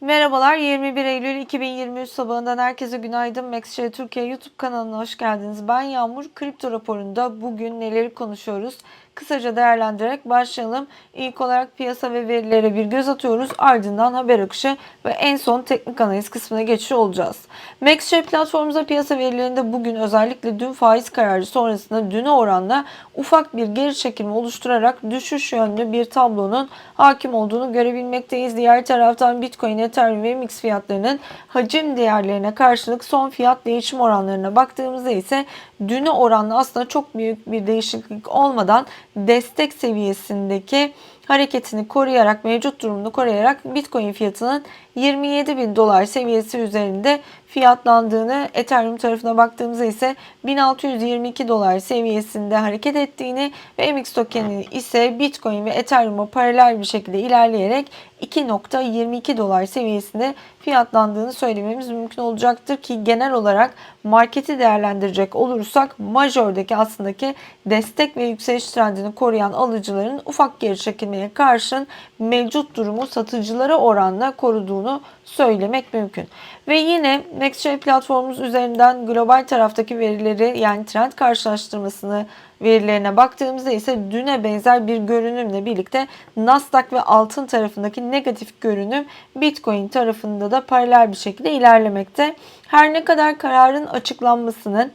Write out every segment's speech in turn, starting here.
Merhabalar 21 Eylül 2023 sabahından herkese günaydın. Maxshare Türkiye YouTube kanalına hoş geldiniz. Ben Yağmur. Kripto raporunda bugün neleri konuşuyoruz? Kısaca değerlendirerek başlayalım. İlk olarak piyasa ve verilere bir göz atıyoruz. Ardından haber akışı ve en son teknik analiz kısmına geçiyor olacağız. Maxshare platformumuza piyasa verilerinde bugün özellikle dün faiz kararı sonrasında düne oranla ufak bir geri çekilme oluşturarak düşüş yönlü bir tablonun hakim olduğunu görebilmekteyiz. Diğer taraftan Bitcoin, Ethereum ve MX fiyatlarının hacim değerlerine karşılık son fiyat değişim oranlarına baktığımızda ise düne oranla aslında çok büyük bir değişiklik olmadan destek seviyesindeki hareketini koruyarak, mevcut durumunu koruyarak Bitcoin fiyatının 27 bin dolar seviyesi üzerinde fiyatlandığını, Ethereum tarafına baktığımızda ise 1622 dolar seviyesinde hareket ettiğini ve MX token'i ise Bitcoin ve Ethereum'a paralel bir şekilde ilerleyerek 2.22 dolar seviyesinde fiyatlandığını söylememiz mümkün olacaktır ki genel olarak marketi değerlendirecek olursak majördeki aslında ki destek ve yükseliş trendini koruyan alıcıların ufak geri çekilmeye karşın mevcut durumu satıcılara oranla koruduğunu söylemek mümkün. Ve yine Nextshare platformumuz üzerinden global taraftaki verileri yani trend karşılaştırmasını verilerine baktığımızda ise düne benzer bir görünümle birlikte Nasdaq ve altın tarafındaki negatif görünüm Bitcoin tarafında da paralel bir şekilde ilerlemekte. Her ne kadar kararın açıklanmasının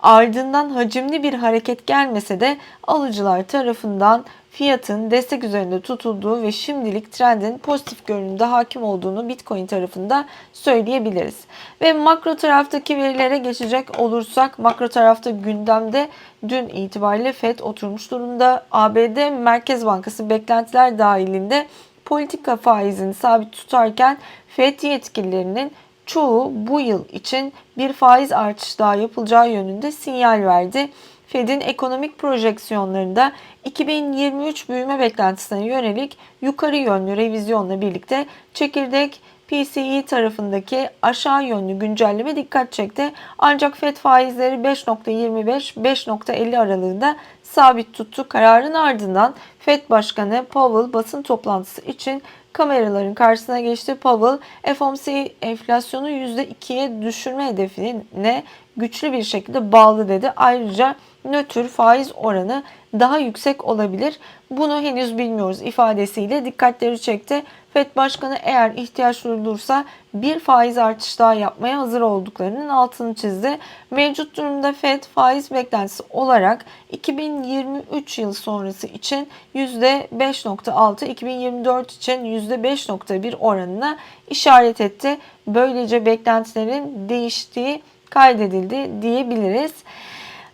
ardından hacimli bir hareket gelmese de alıcılar tarafından fiyatın destek üzerinde tutulduğu ve şimdilik trendin pozitif görünümde hakim olduğunu Bitcoin tarafında söyleyebiliriz. Ve makro taraftaki verilere geçecek olursak makro tarafta gündemde dün itibariyle FED oturmuş durumda. ABD Merkez Bankası beklentiler dahilinde politika faizini sabit tutarken FED yetkililerinin çoğu bu yıl için bir faiz artışı daha yapılacağı yönünde sinyal verdi. Fed'in ekonomik projeksiyonlarında 2023 büyüme beklentisine yönelik yukarı yönlü revizyonla birlikte çekirdek PCE tarafındaki aşağı yönlü güncelleme dikkat çekti. Ancak FED faizleri 5.25-5.50 aralığında sabit tuttu. Kararın ardından FED Başkanı Powell basın toplantısı için kameraların karşısına geçti. Powell FOMC enflasyonu %2'ye düşürme hedefine güçlü bir şekilde bağlı dedi. Ayrıca nötr faiz oranı daha yüksek olabilir. Bunu henüz bilmiyoruz ifadesiyle dikkatleri çekti. FED Başkanı eğer ihtiyaç duyulursa bir faiz artış daha yapmaya hazır olduklarının altını çizdi. Mevcut durumda FED faiz beklentisi olarak 2023 yıl sonrası için %5.6, 2024 için %5.1 oranına işaret etti. Böylece beklentilerin değiştiği kaydedildi diyebiliriz.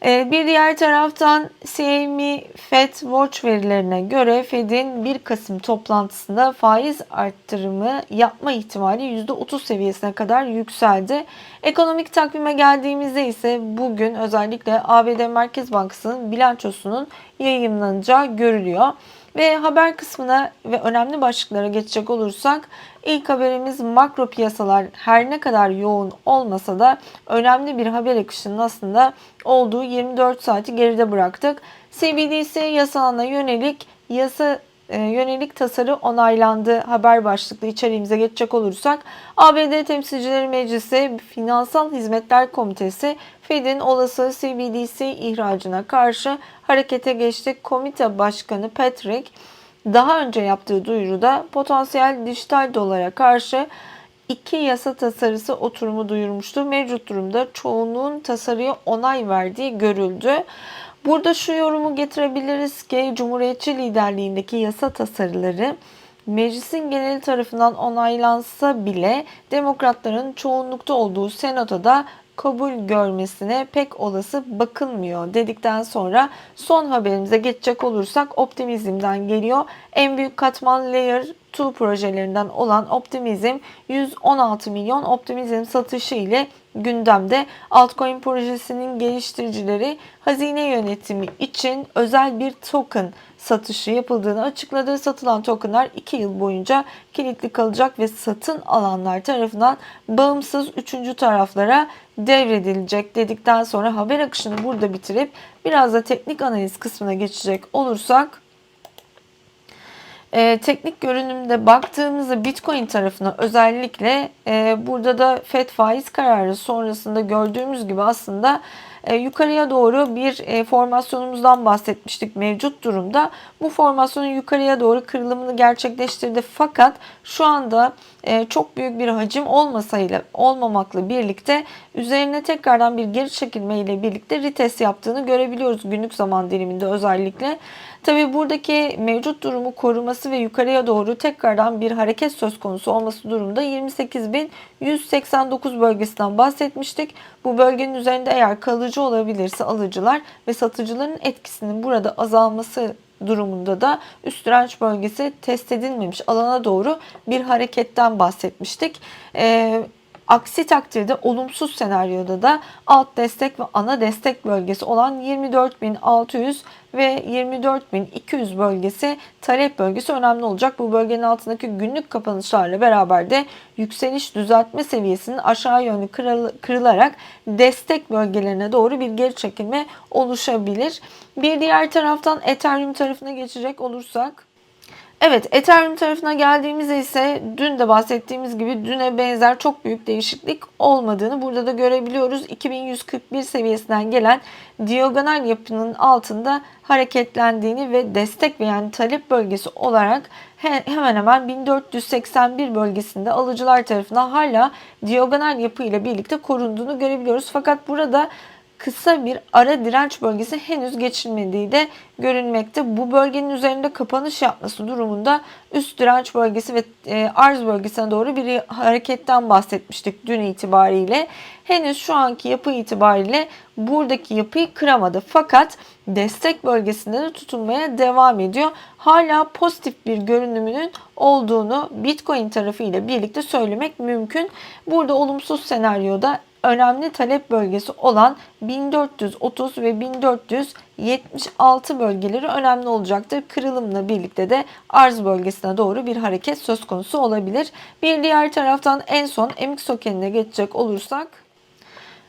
Ee, bir diğer taraftan CME Fed Watch verilerine göre Fed'in 1 Kasım toplantısında faiz arttırımı yapma ihtimali %30 seviyesine kadar yükseldi. Ekonomik takvime geldiğimizde ise bugün özellikle ABD Merkez Bankası'nın bilançosunun yayınlanacağı görülüyor. Ve haber kısmına ve önemli başlıklara geçecek olursak ilk haberimiz makro piyasalar her ne kadar yoğun olmasa da önemli bir haber akışının aslında olduğu 24 saati geride bıraktık. CBDC yasalına yönelik yasa yönelik tasarı onaylandı haber başlıklı içeriğimize geçecek olursak ABD Temsilcileri Meclisi Finansal Hizmetler Komitesi Fed'in olası CBDC ihracına karşı harekete geçti. Komite Başkanı Patrick daha önce yaptığı duyuruda potansiyel dijital dolara karşı iki yasa tasarısı oturumu duyurmuştu. Mevcut durumda çoğunluğun tasarıya onay verdiği görüldü. Burada şu yorumu getirebiliriz ki Cumhuriyetçi liderliğindeki yasa tasarıları meclisin geneli tarafından onaylansa bile demokratların çoğunlukta olduğu senatoda kabul görmesine pek olası bakılmıyor dedikten sonra son haberimize geçecek olursak optimizmden geliyor. En büyük katman Layer 2 projelerinden olan Optimizm 116 milyon Optimizm satışı ile gündemde. Altcoin projesinin geliştiricileri hazine yönetimi için özel bir token satışı yapıldığını açıkladı. Satılan tokenlar 2 yıl boyunca kilitli kalacak ve satın alanlar tarafından bağımsız üçüncü taraflara devredilecek dedikten sonra haber akışını burada bitirip biraz da teknik analiz kısmına geçecek olursak E, teknik görünümde baktığımızda Bitcoin tarafına özellikle e, burada da FED faiz kararı sonrasında gördüğümüz gibi aslında e, yukarıya doğru bir e, formasyonumuzdan bahsetmiştik mevcut durumda. Bu formasyonun yukarıya doğru kırılımını gerçekleştirdi. Fakat şu anda e, çok büyük bir hacim olmasayla olmamakla birlikte üzerine tekrardan bir geri çekilme ile birlikte retest yaptığını görebiliyoruz günlük zaman diliminde özellikle. Tabi buradaki mevcut durumu koruması ve yukarıya doğru tekrardan bir hareket söz konusu olması durumunda 28.189 bölgesinden bahsetmiştik. Bu bölgenin üzerinde eğer kalıcı olabilirse alıcılar ve satıcıların etkisinin burada azalması durumunda da üst direnç bölgesi test edilmemiş alana doğru bir hareketten bahsetmiştik. Ee, Aksi takdirde olumsuz senaryoda da alt destek ve ana destek bölgesi olan 24.600 ve 24.200 bölgesi talep bölgesi önemli olacak. Bu bölgenin altındaki günlük kapanışlarla beraber de yükseliş düzeltme seviyesinin aşağı yönlü kırılarak destek bölgelerine doğru bir geri çekilme oluşabilir. Bir diğer taraftan Ethereum tarafına geçecek olursak Evet Ethereum tarafına geldiğimizde ise dün de bahsettiğimiz gibi düne benzer çok büyük değişiklik olmadığını burada da görebiliyoruz. 2141 seviyesinden gelen diagonal yapının altında hareketlendiğini ve destek ve yani talep bölgesi olarak hemen hemen 1481 bölgesinde alıcılar tarafından hala diagonal yapı ile birlikte korunduğunu görebiliyoruz. Fakat burada kısa bir ara direnç bölgesi henüz geçilmediği de görünmekte. Bu bölgenin üzerinde kapanış yapması durumunda üst direnç bölgesi ve e, arz bölgesine doğru bir hareketten bahsetmiştik dün itibariyle. Henüz şu anki yapı itibariyle buradaki yapıyı kıramadı. Fakat destek bölgesinde de tutunmaya devam ediyor. Hala pozitif bir görünümünün olduğunu Bitcoin tarafı ile birlikte söylemek mümkün. Burada olumsuz senaryoda önemli talep bölgesi olan 1430 ve 1476 bölgeleri önemli olacaktır. Kırılımla birlikte de arz bölgesine doğru bir hareket söz konusu olabilir. Bir diğer taraftan en son MX tokenine geçecek olursak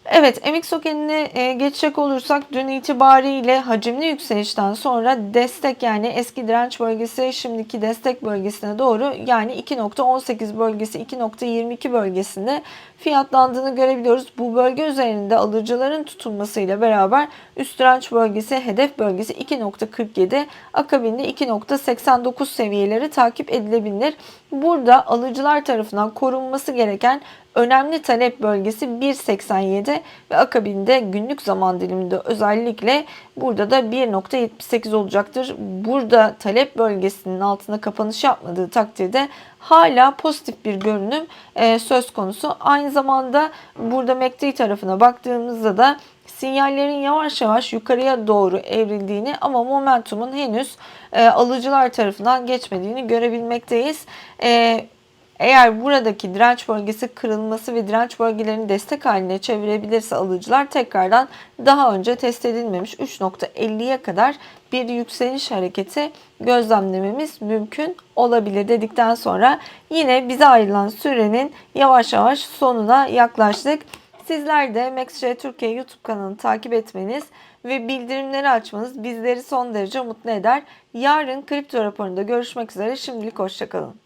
Evet, MX tokenine e, geçecek olursak dün itibariyle hacimli yükselişten sonra destek yani eski direnç bölgesi şimdiki destek bölgesine doğru yani 2.18 bölgesi 2.22 bölgesinde fiyatlandığını görebiliyoruz. Bu bölge üzerinde alıcıların tutulmasıyla beraber üst direnç bölgesi hedef bölgesi 2.47 akabinde 2.89 seviyeleri takip edilebilir. Burada alıcılar tarafından korunması gereken önemli talep bölgesi 1.87 ve akabinde günlük zaman diliminde özellikle burada da 1.78 olacaktır. Burada talep bölgesinin altına kapanış yapmadığı takdirde hala pozitif bir görünüm e, söz konusu. Aynı zamanda burada MACD tarafına baktığımızda da sinyallerin yavaş yavaş yukarıya doğru evrildiğini ama momentumun henüz e, alıcılar tarafından geçmediğini görebilmekteyiz. E, eğer buradaki direnç bölgesi kırılması ve direnç bölgelerini destek haline çevirebilirse alıcılar tekrardan daha önce test edilmemiş 3.50'ye kadar bir yükseliş hareketi gözlemlememiz mümkün olabilir dedikten sonra yine bize ayrılan sürenin yavaş yavaş sonuna yaklaştık. Sizler de MaxJ Türkiye YouTube kanalını takip etmeniz ve bildirimleri açmanız bizleri son derece mutlu eder. Yarın kripto raporunda görüşmek üzere. Şimdilik hoşçakalın.